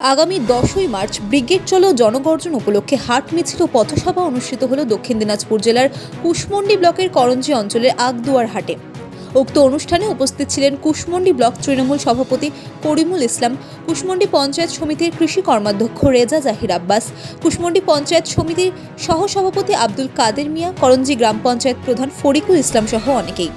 আগামী দশই March brigade চলো জনগর্জন উপলক্ষে হাট মিছিল ও পথসভা অনুষ্ঠিত হল দক্ষিণ দিনাজপুর জেলার কুশমন্ডি ব্লকের করঞ্জি অঞ্চলের আগদুয়ার হাটে। উক্ত অনুষ্ঠানে উপস্থিত ছিলেন কুশমন্ডি ব্লক তৃণমূল সভাপতি করিমুল ইসলাম, কুশমন্ডি পঞ্চায়েত সমিতির কৃষি কর্মাধ্যক্ষ রেজা জাহির আব্বাস, কুশমন্ডি পঞ্চায়েত সমিতির সহসভাপতি আব্দুল কাদের মিয়া, করঞ্জি গ্রাম পঞ্চায়েত প্রধান ফরিকুল ইসলাম সহ অনেকেই।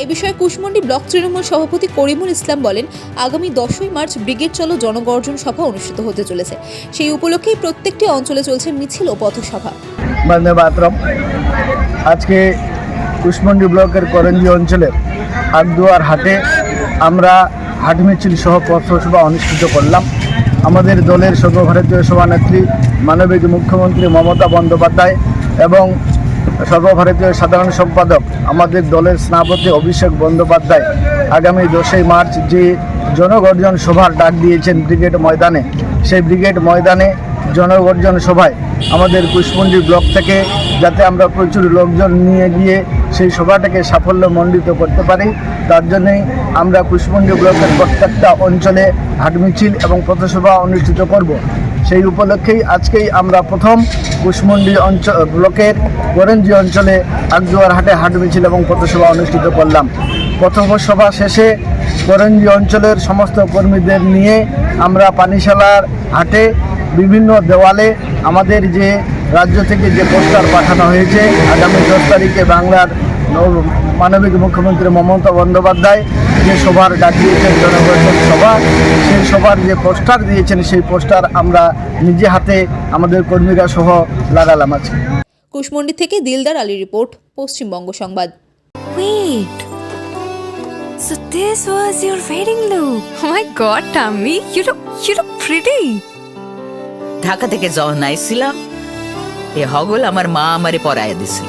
এ বিষয়ে কুশমন্ডি ব্লক তৃণমূল সভাপতি করিমুল ইসলাম বলেন, আগামী দশই মার্চ ব্রিগেড চলো জনগর্জন সভা অনুষ্ঠিত হতে চলেছে। সেই উপলক্ষেই প্রত্যেকটি অঞ্চলে চলছে মিছিল ও পথসভা। বন্দে আজকে কুশমন্ডি ব্লকের করঞ্জি অঞ্চলের আগদুয়ার হাটে আমরা হাট মিছিল সহ পথসভা অনুষ্ঠিত করলাম। আমাদের দলের সর্বভারতীয় সভানেত্রী, মানবিক মুখ্যমন্ত্রী মমতা বন্দ্যোপাধ্যায় এবং সর্বভারতীয় সাধারণ সম্পাদক, আমাদের দলের স্নাপতি অভিষেক বন্দ্যোপাধ্যায় আগামী দশই মার্চ যে জনগর্জন সভার ডাক দিয়েছেন ব্রিগেড ময়দানে, সেই ব্রিগেড ময়দানে জনগর্জন সভায় আমাদের কুশমন্ডি ব্লক থেকে যাতে আমরা প্রচুর লোকজন নিয়ে গিয়ে সেই সভাটাকে সাফল্যমণ্ডিত করতে পারি, তার জন্যই আমরা কুশমন্ডি ব্লকের প্রত্যেকটা অঞ্চলে হাট মিছিল এবং পথসভা অনুষ্ঠিত করব। সেই উপলক্ষেই আজকেই আমরা প্রথম কুশমন্ডি অঞ্চল ব্লকের গরেঞ্জি অঞ্চলে আগদুয়ার হাটে হাট মিছিল এবং পথসভা অনুষ্ঠিত করলাম। প্রথম সভা শেষে করঞ্জি অঞ্চলের সমস্ত কর্মীদের নিয়ে আমরা পানিশালার হাটে বিভিন্ন দেওয়ালে আমাদের যে রাজ্য থেকে যে পোস্টার পাঠানো হয়েছে, আগামী দশ তারিখে বাংলার মানবিক মুখ্যমন্ত্রী মমতা বন্দ্যোপাধ্যায় যে সভার ডাক দিয়েছেন জনগণের সভা সেই সভার যে পোস্টার দিয়েছেন সেই পোস্টার আমরা নিজে হাতে আমাদের কর্মীরা সহ লাগালাম আছে কুশমন্ডি থেকে দিলদার আলী রিপোর্ট পশ্চিমবঙ্গ সংবাদ Wait. So this was your wedding look. Oh my god, Tammy, you look you look pretty. Dhaka থেকে যখন আইছিলাম এ হগল আমার মা আমারে পরায় দিছিল